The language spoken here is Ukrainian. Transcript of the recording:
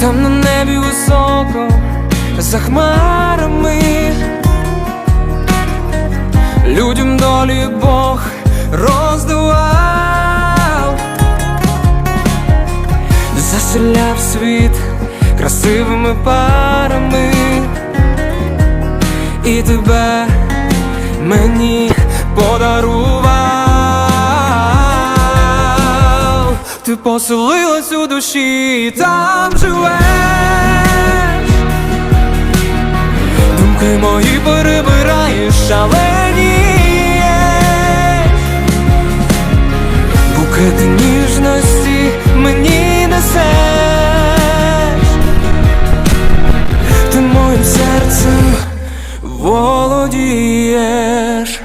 там на небі високо, за хмарами, людям долі Бог роздавав, заселяв світ красивими парами, і тебе мені подарував. поселилась у душі, там живеш, думки мої перебираєш шалені, букети ніжності мені несеш, ти моїм серцем володієш.